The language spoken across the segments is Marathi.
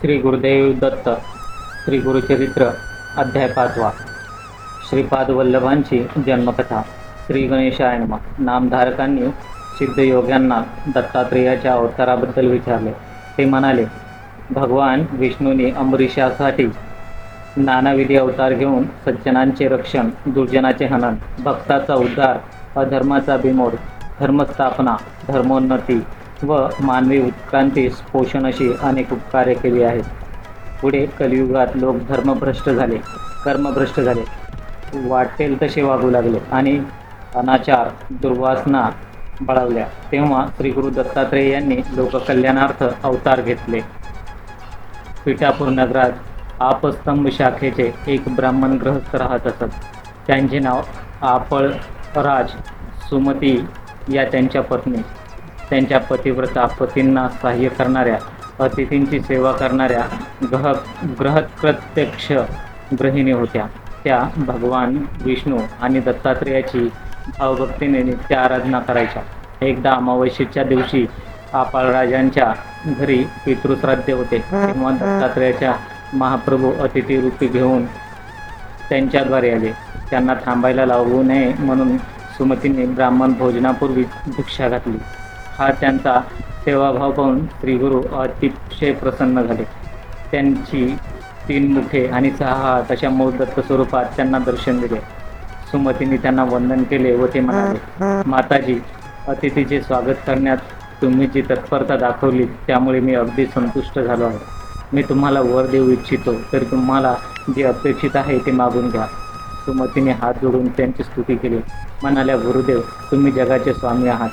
श्री गुरुदेव दत्त श्री गुरुचरित्र अध्याय पाचवा. श्रीपाद वल्लभांची जन्मकथा. श्री गणेशाय नमः. नामधारकांनी सिद्धयोग्यांना दत्तात्रेयाच्या अवताराबद्दल विचारले. ते म्हणाले भगवान विष्णूने अमरीशासाठी नानाविधी अवतार घेऊन सज्जनांचे रक्षण दुर्जनाचे हनन भक्ताचा उद्धार अधर्माचा बिमोड धर्मस्थापना धर्मोन्नती व मानवी उत्क्रांतीस पोषण अशी अनेक उपकार्य केली आहेत. पुढे कलियुगात लोक धर्मभ्रष्ट झाले कर्मभ्रष्ट झाले. वाटेल तसे वागू लागले आणि अनाचार दुर्वासना बळावल्या तेव्हा श्री गुरु दत्तात्रेय यांनी लोककल्याणार्थ अवतार घेतले. पिठापूर नगरात आपस्तंभ शाखेचे एक ब्राह्मण ग्रहस्थ राहत असत. त्यांचे नाव आपळ राज सुमती या त्यांच्या पत्नी. त्यांच्या पतिव्रता पतींना सहाय्य करणाऱ्या अतिथींची सेवा करणाऱ्या ग्रह ग्रहप्रत्यक्ष गृहिणी होत्या. त्या भगवान विष्णू आणि दत्तात्रेयाची भावभक्तीने नित्य आराधना करायच्या. एकदा अमावस्येच्या दिवशी राजांच्या घरी पितृश्राद्ध होते. तेव्हा दत्तात्रेयाच्या महाप्रभू अतिथी रूपी घेऊन त्यांच्याद्वारे आले. त्यांना थांबायला लावू नये म्हणून सुमतीने ब्राह्मण भोजनापूर्वी भिक्षा घातली. हा त्यांचा सेवाभाव पाहून श्रीगुरु अतिशय प्रसन्न झाले. त्यांची तीन मुखे आणि सहा हात अशा दत्त स्वरूपात त्यांना दर्शन दिले. सुमतीने त्यांना वंदन केले व ते म्हणाले माताजी अतिथीचे स्वागत करण्यात तुम्ही जी तत्परता दाखवली त्यामुळे मी अगदी संतुष्ट झालो आहे. मी तुम्हाला वर देऊ इच्छितो तर तुम्हाला जे अपेक्षित आहे ते मागून घ्या. सुमतीने हात जोडून त्यांची स्तुती केली. म्हणाल्या गुरुदेव तुम्ही जगाचे स्वामी आहात.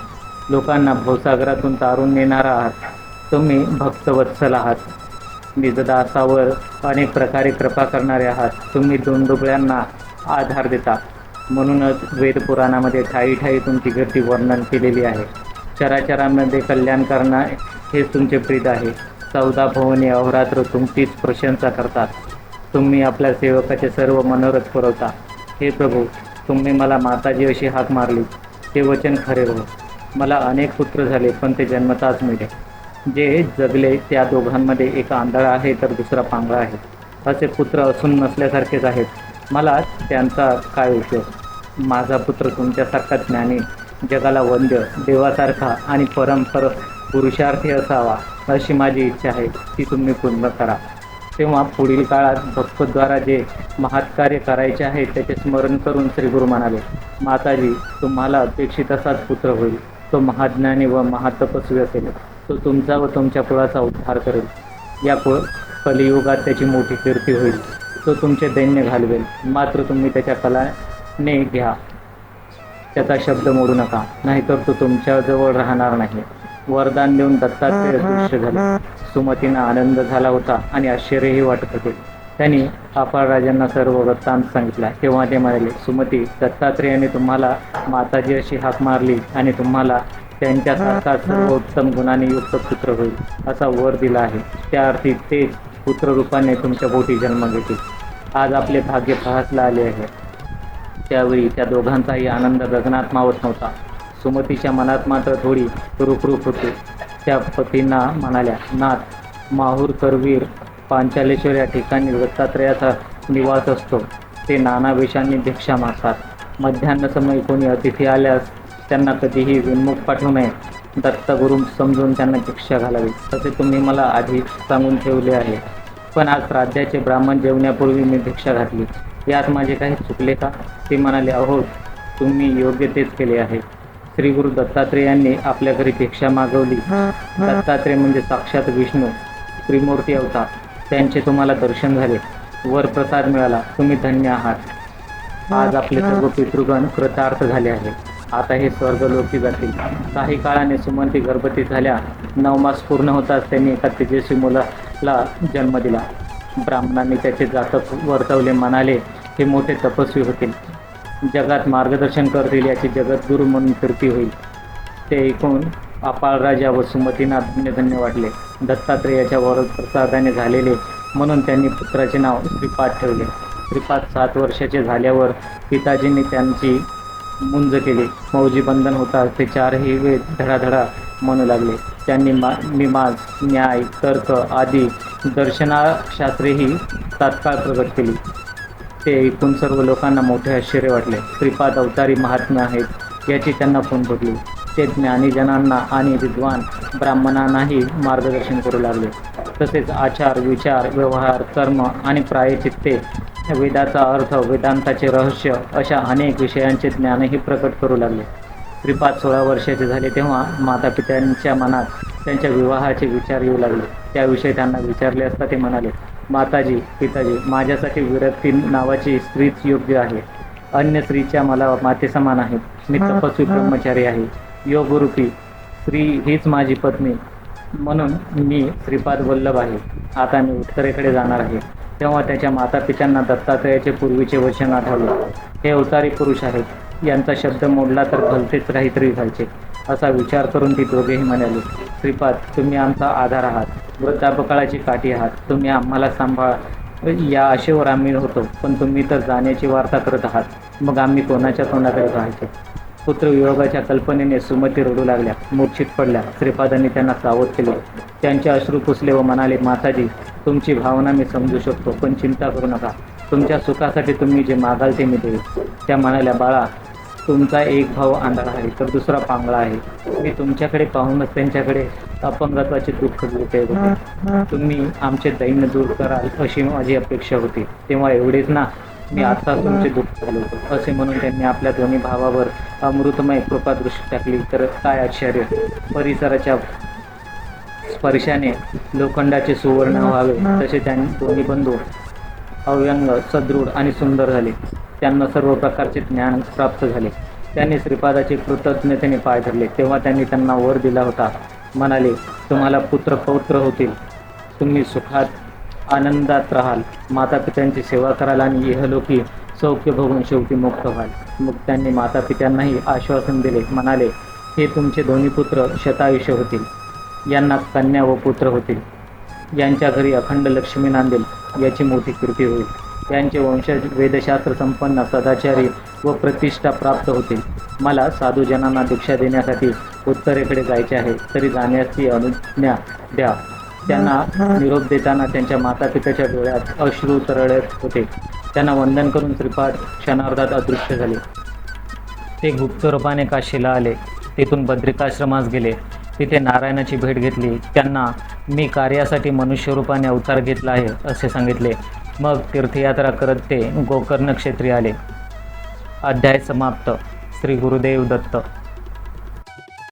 लोकांना भवसागरातून तारून नेणारा आहात. तुम्ही भक्तवत्सल आहात. निजदासावर अनेक प्रकारे कृपा करणारे आहात. तुम्ही दोन डोबळ्यांना आधार देता. म्हणूनच वेद पुराणामध्ये ठाई ठाई तुमची गती वर्णन केलेली आहे. चराचरामध्ये कल्याण करणं हेच तुमचे प्रीत आहे. चौदा भवनी अहोरात्र तुमचीच प्रशंसा करतात. तुम्ही आपल्या सेवकाचे सर्व मनोरथ पुरवता. हे प्रभू तुम्ही मला माताजी अशी हाक मारली. ते वचन खरे हो. मला अनेक पुत्र झाले पण ते जन्मताच मिळे जे जगले त्या दोघांमध्ये एक आंधळा आहे तर दुसरा पांगळा आहे. असे पुत्र असून नसल्यासारखेच आहेत. मला त्यांचा काय उपयोग? माझा पुत्र तुमच्यासारखा ज्ञानी जगाला वंद्य देवासारखा आणि परंपर पुरुषार्थी असावा अशी माझी इच्छा आहे ती तुम्ही पूर्ण करा. तेव्हा पुढील काळात भक्तद्वारा जे महात्कार्य करायचे आहे त्याचे स्मरण करून श्री गुरु म्हणाले माताजी तुम्हाला अपेक्षित असाच पुत्र होईल. तो महाज्ञानी व महातपस्वी असेल तो तुमचा व तुमच्या कुळाचा उद्धार करेल. या कुळ कलियुगात त्याची मोठी कीर्ती होईल. तो तुमचे दैन्य घालवेल. मात्र तुम्ही त्याच्या कलाने घ्या. त्याचा शब्द मोडू नका. नाहीतर तो तुमच्याजवळ राहणार नाही. वरदान देऊन दत्तात दृश्य झाले. सुमतींना आनंद झाला होता आणि आश्चर्यही वाटत होते. त्यांनी अपार राजांना सर्व वृत्तांत सांगितला. तेव्हा ते म्हणाले सुमती दत्तात्रेयाने तुम्हाला माताजी अशी हाक मारली आणि तुम्हाला त्यांच्यासारखा सर्वोत्तम गुणाने युक्त पुत्र होईल असा वर दिला आहे. त्या अर्थी तेच पुत्ररूपाने तुमच्या पोटी जन्म घेतील. आज आपले भाग्य प्रहासला आले आहे. त्यावेळी त्या दोघांचाही आनंद गगनात मावत नव्हता. सुमतीच्या मनात मात्र थोडी रुखरुख होती. त्या पतींना म्हणाल्या नाथ माहूर करवीर पांचालेश्वर या ठिकाणी दत्तात्रयाचा निवास असतो. ते नाना वेशांनी भिक्षा मागतात. मध्यान्ह समय कोणी अतिथी आल्यास त्यांना कधीही विनमुख पाठवू नये. दत्तगुरू समजून त्यांना भिक्षा घालावी. तसे तुम्ही मला आधी सांगून ठेवले आहे. पण आज राज्याचे ब्राह्मण जेवण्यापूर्वी मी भिक्षा घातली. यात माझे काही चुकले का? ते म्हणाले अहो तुम्ही योग्य तेच केले आहे. श्री गुरु दत्तात्रेयांनी आपल्या घरी भिक्षा मागवली. दत्तात्रेय म्हणजे साक्षात विष्णू त्रिमूर्ती अवतार. त्यांचे तुम्हाला दर्शन झाले. वर प्रसाद मिळाला. तुम्ही धन्य आहात. आज आपले सर्व पितृगण कृतार्थ झाले आहे आता हे स्वर्ग लोकी जातील. काही काळाने सुमंती गर्भवती झाल्या. नऊ मास पूर्ण होताच त्यांनी एका तेजस्वी मुलाला जन्म दिला. ब्राह्मणांनी त्याचे जातक वर्तवले म्हणाले हे मोठे तपस्वी होतील. जगात मार्गदर्शन करतील याची जगद्गुरू म्हणून कीर्ती होईल. ते ऐकून आपाळराजा व सुमतींना धन्यधन्य वाटले. दत्तात्रेयाच्या वर प्रसादाने झालेले म्हणून त्यांनी पुत्राचे नाव श्रीपाद ठेवले. श्रीपाद सात वर्षाचे झाल्यावर पिताजींनी त्यांची मुंज केली. मौजी बंधन होता ते चारही वेद धडाधडा म्हणू लागले. त्यांनी मा मीमांस न्याय तर्क आदी दर्शनाशास्त्रेही तात्काळ प्रगट केली. ते ऐकून सर्व लोकांना मोठे आश्चर्य वाटले. श्रीपाद अवतारी महात्म्य आहेत याची त्यांना फोन फुटली ते ज्ञानीजनांना आणि विद्वान ब्राह्मणांनाही मार्गदर्शन करू लागले. तसेच आचार विचार व्यवहार कर्म आणि प्रायचित्ते वेदाचा अर्थ वेदांताचे रहस्य अशा अनेक विषयांचे ज्ञानही प्रकट करू लागले. श्रीपाद सोळा वर्षाचे झाले तेव्हा मातापित्यांच्या मनात त्यांच्या विवाहाचे विचार येऊ लागले. त्याविषयी त्यांना विचारले असता ते म्हणाले माताजी पिताजी माझ्यासाठी विरक्ती नावाची स्त्रीच योग्य आहे. अन्य स्त्रीच्या मला माते समान आहेत. मी तपस्वी ब्रह्मचारी आहे. योगरूपी स्त्री हीच माझी पत्नी. म्हणून मी श्रीपाद वल्लभ आहे. आता मी उत्तरेकडे जाणार आहे. तेव्हा त्याच्या माता पित्यांना दत्तात्रयाचे पूर्वीचे वचन आठवले हे अवतारी पुरुष आहेत. यांचा शब्द मोडला तर भलतेच काहीतरी घालचे असा विचार करून ती दोघेही म्हणाले श्रीपाद तुम्ही आमचा आधार आहात. वृद्धापकाळाची काठी आहात. तुम्ही आम्हाला सांभाळ. या आशेवर आम्ही होतो पण तुम्ही तर जाण्याची वार्ता करत आहात. मग आम्ही कोणाच्या तोंडाकडे पाहायचे पुत्रवियोगाच्या कल्पनेने सुमती रडू लागल्या. मूर्छित पडल्या. श्रीपादांनी त्यांना सावध केले. त्यांचे अश्रू पुसले व म्हणाले माताजी तुमची भावना मी समजू शकतो पण चिंता करू नका. तुमच्या सुखासाठी तुम्ही जे मागाल ते मी देईल त्या म्हणाल्या बाळा तुमचा एक भाऊ आंधळा आहे तर दुसरा पांगळा आहे. मी तुमच्याकडे पाहूनच त्यांच्याकडे अपंगत्वाचे दुःख घेते होते. तुम्ही आमचे दैन्य दूर कराल अशी माझी अपेक्षा होती. तेव्हा एवढेच ना मी आता तुमचे दुःख घालवतो असे म्हणून त्यांनी आपल्या दोन्ही भावावर अमृतमय कृपादृष्टी टाकली. तर काय आश्चर्य? परिसराच्या स्पर्शाने लोखंडाचे सुवर्ण व्हावे. तसे त्यांनी दोन्ही बंधू अव्यंग सदृढ आणि सुंदर झाले. त्यांना सर्व प्रकारचे ज्ञान प्राप्त झाले. त्यांनी श्रीपादाचे कृतज्ञतेने पाय धरले. तेव्हा त्यांनी त्यांना वर दिला होता. म्हणाले तुम्हाला पुत्र पौत्र होतील. तुम्ही सुखात आनंदात राहाल. मातापित्यांची सेवा कराल आणि इहलोकी सौख्य भोगून शेवटी मुक्त व्हाल. मग त्यांनी मातापित्यांनाही आश्वासन दिले. म्हणाले हे तुमचे दोन्ही पुत्र शतायुष्य होतील. यांना कन्या व पुत्र होतील. यांच्या घरी अखंड लक्ष्मी नांदेल. याची मोठी कृती होईल. यांचे वंशज वेदशास्त्र संपन्न सदाचारी व प्रतिष्ठा प्राप्त होतील. मला साधूजनांना दीक्षा देण्यासाठी उत्तरेकडे जायचे आहे. तरी जाण्याची अनुज्ञा द्या. त्यांना निरोप देताना त्यांच्या माता पित्याच्या डोळ्यात अश्रू तरळत होते. त्यांना वंदन करून श्रीपाद क्षणार्धात अदृश्य झाले. ते गुप्त रूपाने काशीला आले. तेथून बद्रिकाश्रमास गेले. तिथे नारायणाची भेट घेतली. त्यांना मी कार्यासाठी मनुष्य रूपाने अवतार घेतला आहे असे सांगितले. मग तीर्थयात्रा करत ते गोकर्ण क्षेत्री आले. अध्याय समाप्त. श्री गुरुदेव दत्त.